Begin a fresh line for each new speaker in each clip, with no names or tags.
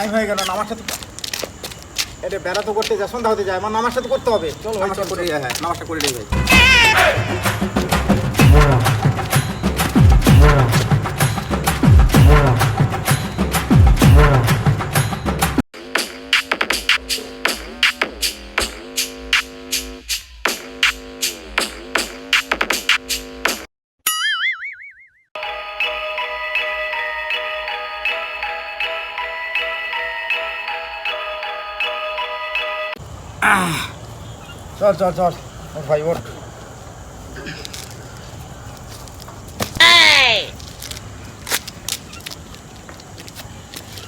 হয়ে হ্যাঁ টাইম হয়ে গেল আমার সাথে এটা বেড়া তো করতে যায় সন্ধ্যা হতে যায় আমার নামাজটা তো করতে হবে। চলো নামাজটা করে হ্যাঁ নামাজটা করে নিয়ে ভাই চল চল চল। ভাই ওঠ।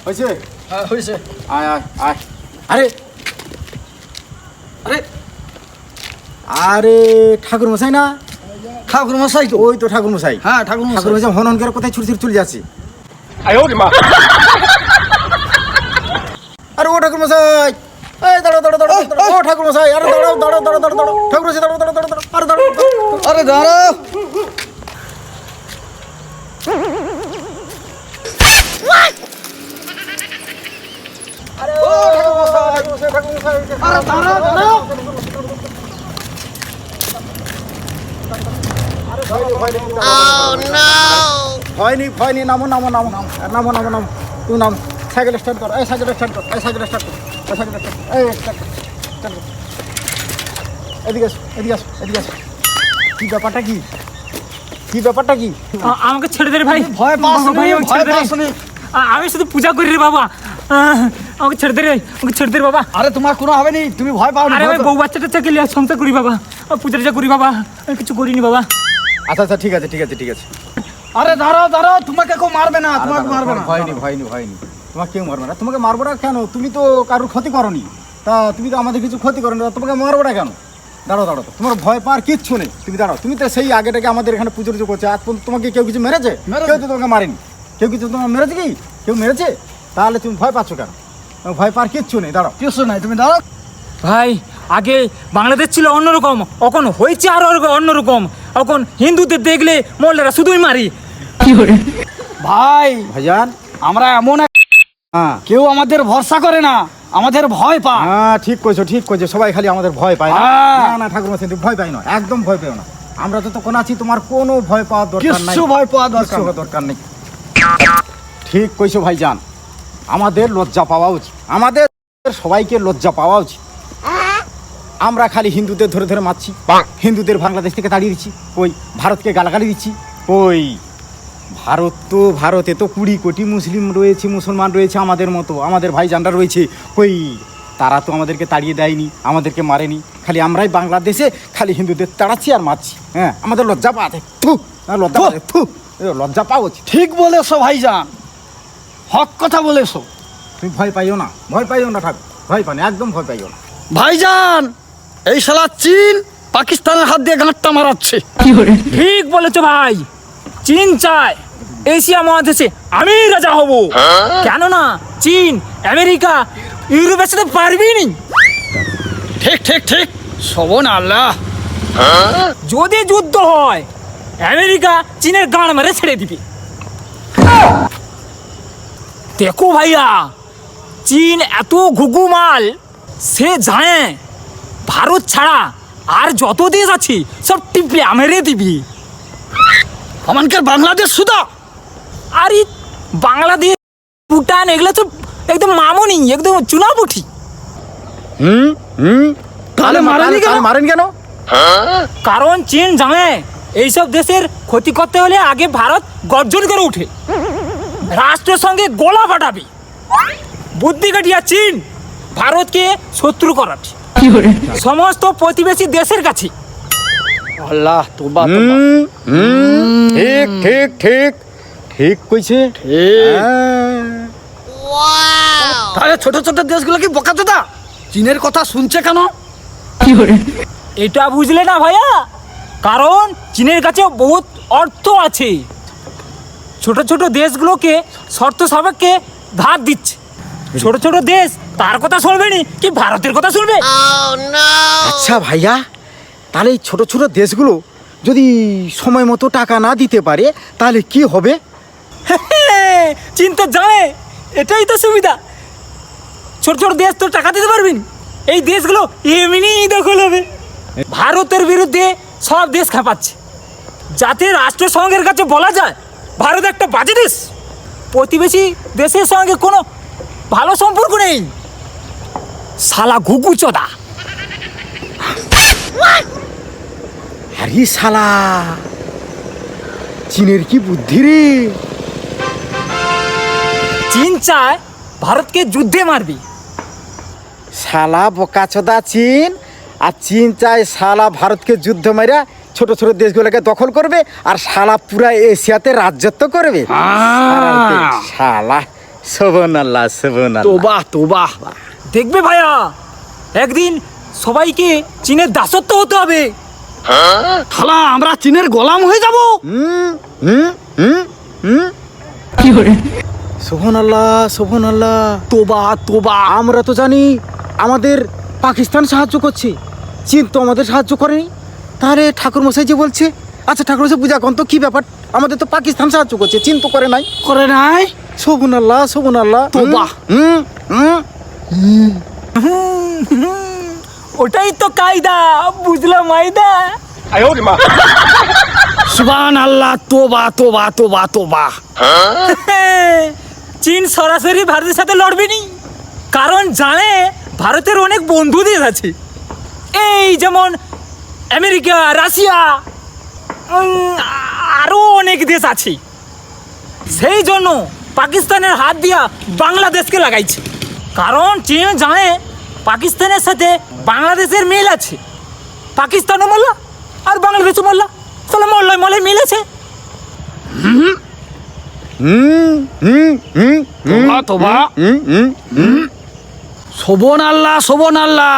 হয়েছে?
হ্যাঁ হয়েছে।
আয় আয় আয়। আরে!
আরে!
আরে ঠাকুর মশাই না?
ঠাকুর মশাই তো।
ওই তো ঠাকুর মশাই
হ্যাঁ ঠাকুর
ঠাকুর
মশাই
মশাই হনন করে কোথায় ছুটে ছুটে চলে যাচ্ছে? আরে ও ঠাকুর মশাই এই দাঁড়াও দাঁড়াও দাঁড়াও, ও ঠাকুর মশাই আরে দাঁড়াও দাঁড়াও দাঁড়াও দাঁড়াও দাঁড়াও ঠাকুর মশাই দাঁড়াও দাঁড়াও দাঁড়াও আরে দাঁড়াও।
আরে দাঁড়াও
আরে ও ঠাকুর মশাই ঠাকুর মশাই ঠাকুর মশাই
আরে দাঁড়াও দাঁড়াও
হয়নি হয়নি নামো নামো নামো নামো নামো নামো তুই নাম সাইকেল স্টার্ট কর এই সাইকেল স্টার্ট কর এই সাইকেল স্টার্ট কর এই সাইকেল স্টার্ট কর এই স্টার্ট কর এদিকে আসো এদিকে আসো এদিকে আসো। কি ব্যাপারটা কি? কি ব্যাপারটা কি?
আমাকে ছেড়ে দে রে ভাই।
ভয় পাস
ভাই
ভয়
ছেড়ে দে রে।
পাস
আমি শুধু পূজা করি রে বাবা। আমাকে ছেড়ে দে রে আমাকে ছেড়ে দে বাবা।
আরে তোমার কোনো হবে নি তুমি ভয় পাও না
আরে বউ বাচ্চা টাচ্চা গেলে সংসার করি বাবা। আ, পূজা টুজা করি বাবা আমি কিছু করিনি বাবা।
আচ্ছা আচ্ছা ঠিক আছে ঠিক আছে ঠিক আছে।
আরে দাঁড়াও দাঁড়াও তোমাকে কেউ মারবে না তোমাকে মারবে না।
ভয়নি ভয়নি ভয়নি তোমাকে কেউ মারবে না। তোমাকে মারবো না কেন? তুমি তো কারোর ক্ষতি করনি। তা তুমি তো আমাদের কিছু ক্ষতি করো না তোমাকে মারবো না কেন? দাঁড়াও দাঁড়াও তোমার ভয় পাওয়ার কিচ্ছু নেই। তুমি দাঁড়াও তুমি তো সেই আগেটাকে আমাদের এখানে পুজো টুজো করছে আজ পর্যন্ত তোমাকে কেউ কিছু মেরেছে। কেউ তো তোমাকে মারেনি। কেউ কিছু তোমাকে মেরেছে কি? কেউ মেরেছে? তাহলে তুমি ভয় পাচ্ছ কেন? ভয় পাওয়ার কিচ্ছু নেই দাঁড়াও।
কিছু নাই তুমি দাঁড়াও।
ভাই আগে বাংলাদেশ ছিল অন্যরকম এখন হয়েছে আরও অন্যরকম। এখন হিন্দুদের দেখলে মোল্লারা শুধুই মারি।
ভাই
ভাইজান?
আমরা এমন এক
হ্যাঁ।
কেউ আমাদের ভরসা করে না। আমাদের ভয় পা
হ্যাঁ ঠিক কইছো ঠিক কইছো। সবাই খালি আমাদের ভয় পায় না।
হ্যাঁ।
না না ঠাকুর মশাই ভয় পাই না। একদম ভয় পেও না। আমরা তো তখন আছি তোমার কোনো ভয় পাওয়ার দরকার নাই।
কিচ্ছু ভয় পাওয়ার দরকার।
দরকার নেই। ঠিক কইছো ভাইজান। আমাদের লজ্জা পাওয়া উচিত। আমাদের সবাইকে লজ্জা পাওয়া উচিত। আমরা খালি হিন্দুদের ধরে ধরে মারছি। হিন্দুদের বাংলাদেশ থেকে তাড়িয়ে দিচ্ছি। ওই ভারতকে গালাগালি দিচ্ছি। ওই ভারত তো ভারতে তো কুড়ি কোটি মুসলিম রয়েছে মুসলমান রয়েছে আমাদের মতো আমাদের ভাইজানরা রয়েছে। ওই তারা তো আমাদেরকে তাড়িয়ে দেয়নি আমাদেরকে মারেনি। খালি আমরাই বাংলাদেশে খালি হিন্দুদের তাড়াচ্ছি আর মারছি। হ্যাঁ আমাদের লজ্জা পাওয়াতে থু আর লজ্জা থু লজ্জা পাওয়া উচিত।
ঠিক বলেছ ভাইজান। হক কথা বলেছ।
তুমি ভয় পাইও না ভয় পাইও না ঠাকুর। ভয় পানি একদম ভয় পাইও না।
ভাইজান এই শালা চীন পাকিস্তানের হাত দিয়ে গাঁটটা মারাচ্ছে।
ঠিক বলেছ ভাই। চীন চায় এশিয়া মহাদেশে আমি রাজা হব। কেননা চীন আমেরিকা ইউরোপের সাথে পারবি নি
ঠিক ঠিক। ঠিক শোভন আল্লাহ।
যদি যুদ্ধ হয় আমেরিকা চীনের গান মেরে ছেড়ে দিবে। দেখো ভাইয়া চীন এত ঘুঘু মাল সে জানে ভারত ছাড়া আর যত দেশ আছে সব টিপে মেরে দিবি।
আমানকে বাংলাদেশ সুদা।
আর বাংলাদেশ ভুটান এগুলো তো একদম মামনি একদম চুনাপুঠি।
হুম? হুম?
তাহলে মারেনি কেন?
মারেন কেন?
কারণ চীন জানে এইসব দেশের ক্ষতি করতে হলে আগে ভারত গর্জন করে উঠে রাষ্ট্রের সঙ্গে গোলা ফাটাবে। বুদ্ধি কাটিয়া চীন ভারতকে শত্রু করাবে সমস্ত প্রতিবেশী দেশের কাছে।
আল্লাহ তোবা
হুম, হুম, ঠিক ঠিক ঠিক ঠিক কইছে।
ঠিক।
হ্যাঁ।
তাহলে ছোট ছোট দেশগুলো কি বোকা চোদা? চীনের কথা শুনছে কেন?
এটা বুঝলে না ভাইয়া? কারণ চীনের কাছে বহুত অর্থ আছে। ছোট ছোট দেশগুলোকে শর্ত সাপেক্ষে ধার দিচ্ছে। ছোট ছোট দেশ তার কথা শুনবে নি কি ভারতের কথা শুনবে?
আচ্ছা ভাইয়া তাহলে এই ছোট ছোট দেশগুলো যদি সময় মতো টাকা না দিতে পারে তাহলে কি হবে?
চীন তো জানে এটাই তো সুবিধা। ছোট ছোট দেশ তো টাকা দিতে পারবেন এই দেশগুলো এমনিই দখল হবে। ভারতের বিরুদ্ধে সব দেশ খাপাচ্ছে। যাতে রাষ্ট্রসংঘের কাছে বলা যায় ভারত একটা বাজে দেশ। প্রতিবেশী দেশের সঙ্গে কোনো ভালো সম্পর্ক নেই। শালা ঘুঘু চোদা।
আরে শালা চীনের কি বুদ্ধি রে?
চীন চায় ভারতকে যুদ্ধে মারবি।
শালা বোকাচোদা চীন আর চীন চায় শালা ভারতকে যুদ্ধ মারা ছোট ছোট দেশগুলোকে দখল করবে আর শালা পুরা এশিয়াতে রাজত্ব করবে। শালা শোভন আল্লাহ শোভন আল্লাহ
তোবা তোবা।
দেখবে ভাইয়া একদিন সবাইকে চীনের দাসত্ব হতে হবে।
শালা আমরা চীনের গোলাম হয়ে যাব।
হুম হুম হুম হুম। শোভন আল্লাহ শোভন আল্লাহ
তোবা তোবা।
আমরা তো জানি আমাদের পাকিস্তান সাহায্য করছে। চীন তো আমাদের সাহায্য করেনি। তাহলে ঠাকুর মশাই যে বলছে আচ্ছা ঠাকুর মশাই বুঝা কোন তো কি ব্যাপার? আমাদের তো পাকিস্তান সাহায্য করছে চীন তো করে নাই।
করে নাই?
শোভন আল্লাহ শোভন আল্লাহ
তোবাহ।
হুম হুম।
ওটাই তো কায়দা বুঝলাম মাইদা?
সুবান আল্লাহ তোবা তোবা তোবা তোবা।
চীন সরাসরি ভারতের সাথে লড়বে নি? কারণ জানে ভারতের অনেক বন্ধু দেশ আছে। এই যেমন আমেরিকা রাশিয়া আরও অনেক দেশ আছে। সেই জন্য পাকিস্তানের হাত দিয়া বাংলাদেশকে লাগাইছে। কারণ চীন জানে পাকিস্তানের সাথে বাংলাদেশের মিল আছে। পাকিস্তানও মোল্লা আর বাংলাদেশও মোল্লা। তাহলে মোল্লায় মোল্লায় মিল আছে।
হুম হুম হুম
তোবা তোবা
হুম হুম হুম
শোভন আল্লাহ শোভন আল্লাহ।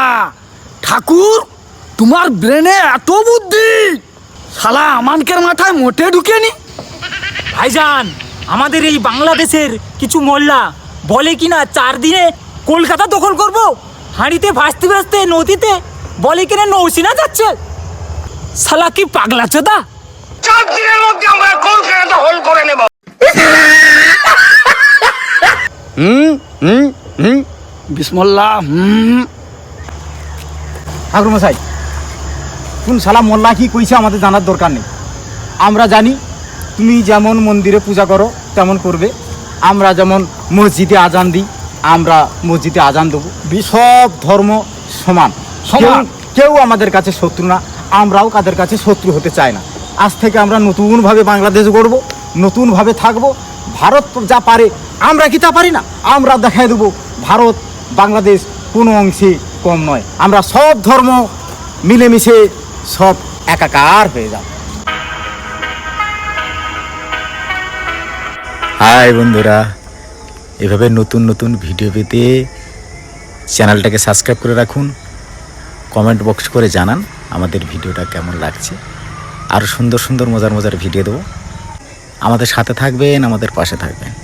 ঠাকুর তোমার ব্রেনে এত বুদ্ধি। শালা আমানকের মাথায় মোটে ঢুকেনি।
ভাইজান আমাদের এই বাংলাদেশের কিছু মোল্লা বলে কিনা চার দিনে কলকাতা দখল করব? হাঁড়িতে ভাসতে ভাসতে নদীতে বলে কিনা নৌসিনা যাচ্ছে? শালা কি পাগলা চোদা?
চার দিনের মধ্যে আমরা কলকাতা দখল করে নেব?
হুম হুম হুম।
বিসমল্লাহ হুম।
ঠাকুর মশাই কোন শালা মোল্লা কি কইছে আমাদের জানার দরকার নেই? আমরা জানি তুমি যেমন মন্দিরে পূজা করো তেমন করবে। আমরা যেমন মসজিদে আজান দিই আমরা মসজিদে আজান দেবো। সব ধর্ম সমান।
সমান।
কেউ- কেউ আমাদের কাছে শত্রু না আমরাও কাদের কাছে শত্রু হতে চাই না। আজ থেকে আমরা নতুনভাবে বাংলাদেশ গড়বো নতুনভাবে থাকব। ভারত যা পারে আমরা কি তা পারি না? আমরা দেখাই দেবো ভারত বাংলাদেশ কোনো অংশে কম নয়। আমরা সব ধর্ম মিলেমিশে সব একাকার হয়ে যাব। হাই বন্ধুরা এভাবে নতুন নতুন ভিডিও পেতে চ্যানেলটাকে সাবস্ক্রাইব করে রাখুন। কমেন্ট বক্স করে জানান আমাদের ভিডিওটা কেমন লাগছে। আরও সুন্দর সুন্দর মজার মজার ভিডিও দেবো। আমাদের সাথে থাকবেন, আমাদের পাশে থাকবেন।